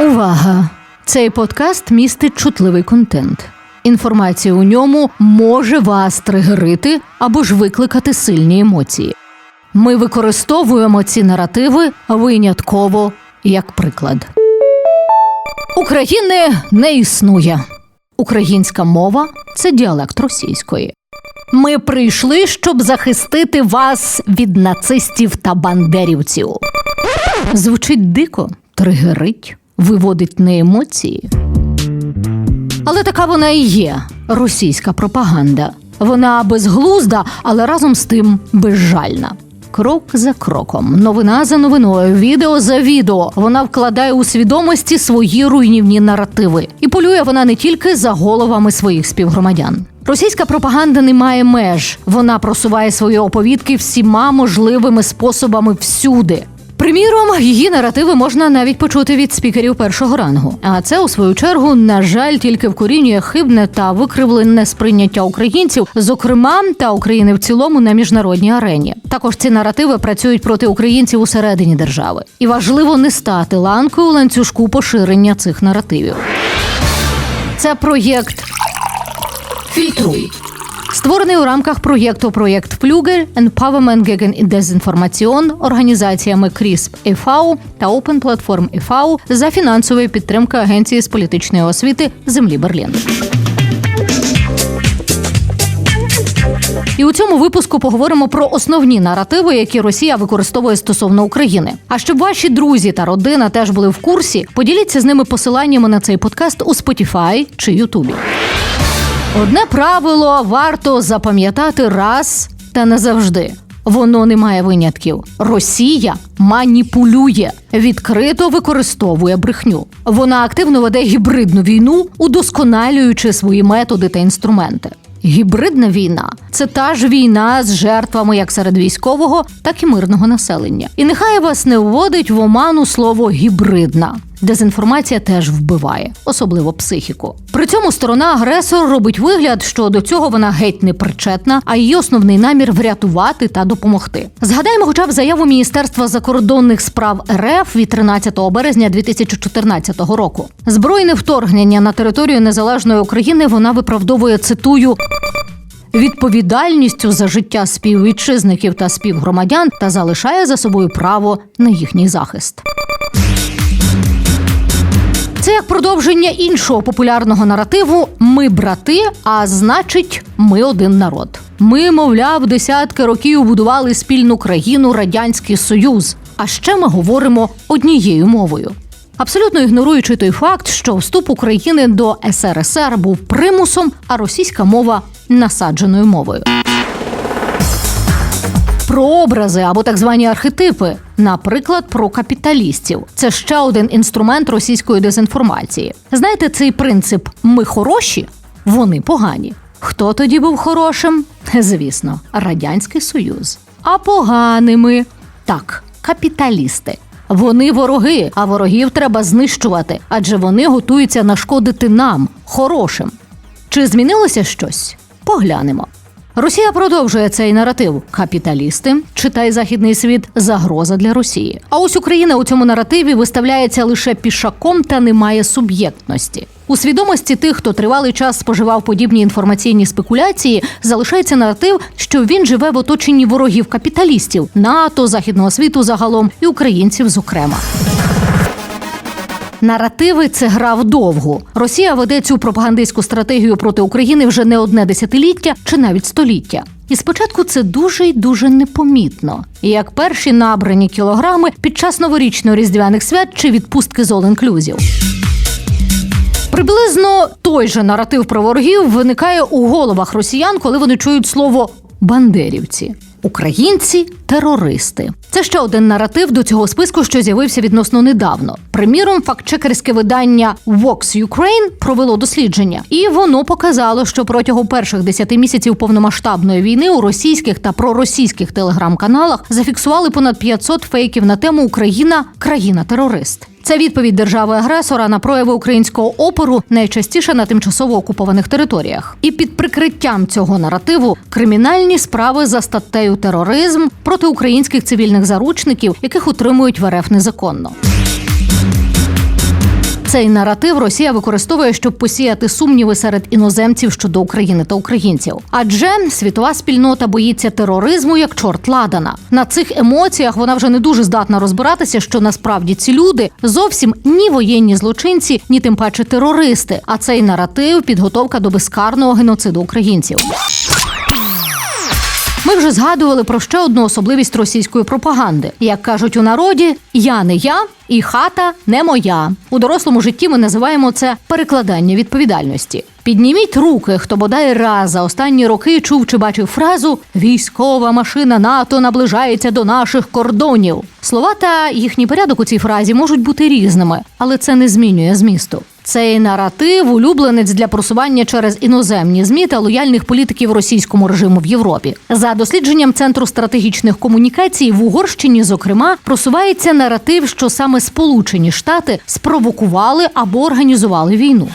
Увага! Цей подкаст містить чутливий контент. Інформація у ньому може вас тригерити або ж викликати сильні емоції. Ми використовуємо ці наративи винятково як приклад. України не існує. Українська мова це діалект російської. Ми прийшли, щоб захистити вас від нацистів та бандерівців. Звучить дико, тригерить, виводить на емоції. Але така вона і є російська пропаганда. Вона безглузда, але разом з тим безжальна. Крок за кроком, новина за новиною, відео за відео. Вона вкладає у свідомості свої руйнівні наративи. І полює вона не тільки за головами своїх співгромадян. Російська пропаганда не має меж. Вона просуває свої оповідки всіма можливими способами всюди. Приміром, її наративи можна навіть почути від спікерів першого рангу. А це, у свою чергу, на жаль, тільки вкорінює хибне та викривлене сприйняття українців, зокрема та України в цілому на міжнародній арені. Також ці наративи працюють проти українців усередині держави, і важливо не стати ланкою у ланцюжку поширення цих наративів. Це проєкт Фільтруй. Створений у рамках проєкту Проєкт Флюгель Empowerment gegen Desinformation організаціями CRISP e.V. та Open Platform e.V. за фінансової підтримки Агенції з політичної освіти землі Берлін. І у цьому випуску поговоримо про основні наративи, які Росія використовує стосовно України. А щоб ваші друзі та родина теж були в курсі, поділіться з ними посиланнями на цей подкаст у Spotify чи Ютубі. Одне правило варто запам'ятати раз та назавжди. Воно не має винятків. Росія маніпулює, відкрито використовує брехню. Вона активно веде гібридну війну, удосконалюючи свої методи та інструменти. Гібридна війна це та ж війна з жертвами як серед військового, так і мирного населення. І нехай вас не вводить в оману слово гібридна. Дезінформація теж вбиває, особливо психіку. При цьому сторона агресор робить вигляд, що до цього вона геть не причетна, а її основний намір врятувати та допомогти. Згадаємо, хоча б заяву Міністерства закордонних справ РФ від 13 березня 2014 року. Збройне вторгнення на територію незалежної України вона виправдовує цитую. Відповідальністю за життя співвітчизників та співгромадян та залишає за собою право на їхній захист. Це як продовження іншого популярного наративу Ми брати, а значить, ми один народ. Ми, мовляв, десятки років будували спільну країну Радянський Союз. А ще ми говоримо однією мовою. Абсолютно ігноруючи той факт, що вступ України до СРСР був примусом, а російська мова насадженою мовою. Про образи або так звані архетипи, наприклад, про капіталістів. Це ще один інструмент російської дезінформації. Знаєте, цей принцип ми хороші, вони погані. Хто тоді був хорошим? Звісно, Радянський Союз. А поганими так, капіталісти. Вони вороги, а ворогів треба знищувати, адже вони готуються нашкодити нам, хорошим. Чи змінилося щось? Поглянемо. Росія продовжує цей наратив. Капіталісти, читай західний світ, загроза для Росії. А ось Україна у цьому наративі виставляється лише пішаком та не має суб'єктності. У свідомості тих, хто тривалий час споживав подібні інформаційні спекуляції, залишається наратив, що він живе в оточенні ворогів капіталістів, НАТО, західного світу загалом і українців, зокрема. Наративи це гра вдовгу. Росія веде цю пропагандистську стратегію проти України вже не одне десятиліття чи навіть століття. І спочатку це дуже й дуже непомітно, як перші набрані кілограми під час новорічно-різдвяних свят чи відпустки з all-inclusive. Приблизно той же наратив про ворогів виникає у головах росіян, коли вони чують слово бандерівці. Українці терористи. Це ще один наратив до цього списку, що з'явився відносно недавно. Приміром, фактчекерське видання Vox Ukraine провело дослідження, і воно показало, що протягом перших 10 місяців повномасштабної війни у російських та проросійських телеграм-каналах зафіксували понад 500 фейків на тему Україна країна-терорист. Це відповідь держави-агресора на прояви українського опору найчастіше на тимчасово окупованих територіях. І під прикриттям цього наративу кримінальні справи за статтею тероризм проти українських цивільних заручників, яких утримують в РФ незаконно. Цей наратив Росія використовує, щоб посіяти сумніви серед іноземців щодо України та українців. Адже світова спільнота боїться тероризму як чорт ладана. На цих емоціях вона вже не дуже здатна розбиратися, що насправді ці люди зовсім ні воєнні злочинці, ні тим паче терористи. А цей наратив підготовка до безкарного геноциду українців. Ми вже згадували про ще одну особливість російської пропаганди. Як кажуть у народі, я не я і хата не моя. У дорослому житті ми називаємо це перекладання відповідальності. Підніміть руки, хто бодай раз за останні роки чув чи бачив фразу Військова машина НАТО наближається до наших кордонів. Слова та їхній порядок у цій фразі можуть бути різними, але це не змінює змісту. Цей наратив улюбленець для просування через іноземні змі та лояльних політиків російському режиму в Європі. За дослідженням центру стратегічних комунікацій в Угорщині, зокрема, просувається наратив, що саме Сполучені Штати спровокували або організували війну.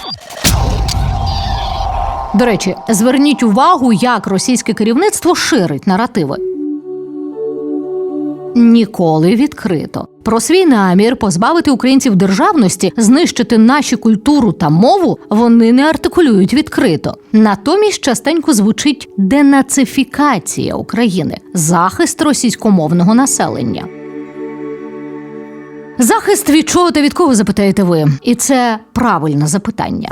До речі, зверніть увагу, як російське керівництво ширить наративи. Ніколи відкрито про свій намір позбавити українців державності, знищити наші культуру та мову вони не артикулюють відкрито. Натомість частенько звучить денацифікація України, захист російськомовного населення. Захист від чого та від кого запитаєте ви? І це правильне запитання.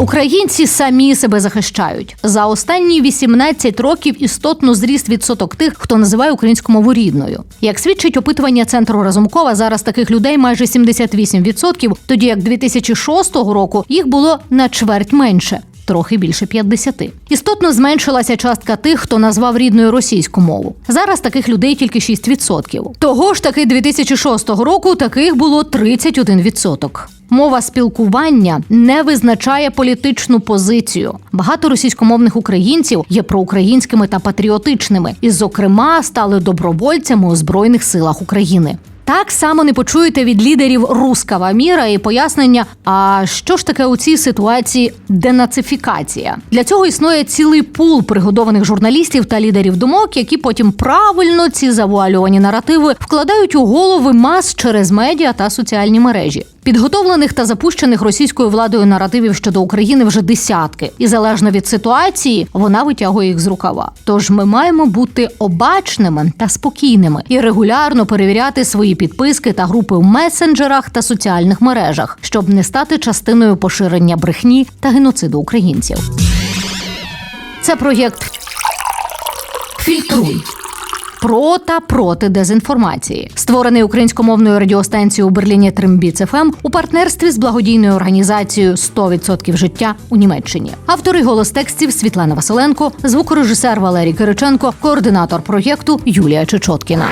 Українці самі себе захищають за останні 18 років. Істотно зріс відсоток тих, хто називає українську мову рідною. Як свідчить опитування центру Разумкова, зараз таких людей майже 78%, тоді як 2006 року їх було на чверть менше. Трохи більше 50. Істотно зменшилася частка тих, хто назвав рідною російську мову. Зараз таких людей тільки 6%. Того ж таки 2006 року таких було 31%. Мова спілкування не визначає політичну позицію. Багато російськомовних українців є проукраїнськими та патріотичними, і, зокрема, стали добровольцями у збройних силах України. Так само не почуєте від лідерів рускава міра і пояснення. А що ж таке у цій ситуації денацифікація? Для цього існує цілий пул пригодованих журналістів та лідерів думок, які потім правильно ці завуальовані наративи вкладають у голови мас через медіа та соціальні мережі. Підготовлених та запущених російською владою наративів щодо України вже десятки, і залежно від ситуації вона витягує їх з рукава. Тож ми маємо бути обачними та спокійними і регулярно перевіряти свої підписки та групи в месенджерах та соціальних мережах, щоб не стати частиною поширення брехні та геноциду українців. Це проєкт Фільтруй. Про та проти дезінформації, створений українськомовною радіостанцією у Берліні ФМ у партнерстві з благодійною організацією «100% життя у Німеччині. Автори голос текстів Світлана Василенко, звукорежисер Валерій Кириченко, координатор проєкту Юлія Чечоткіна.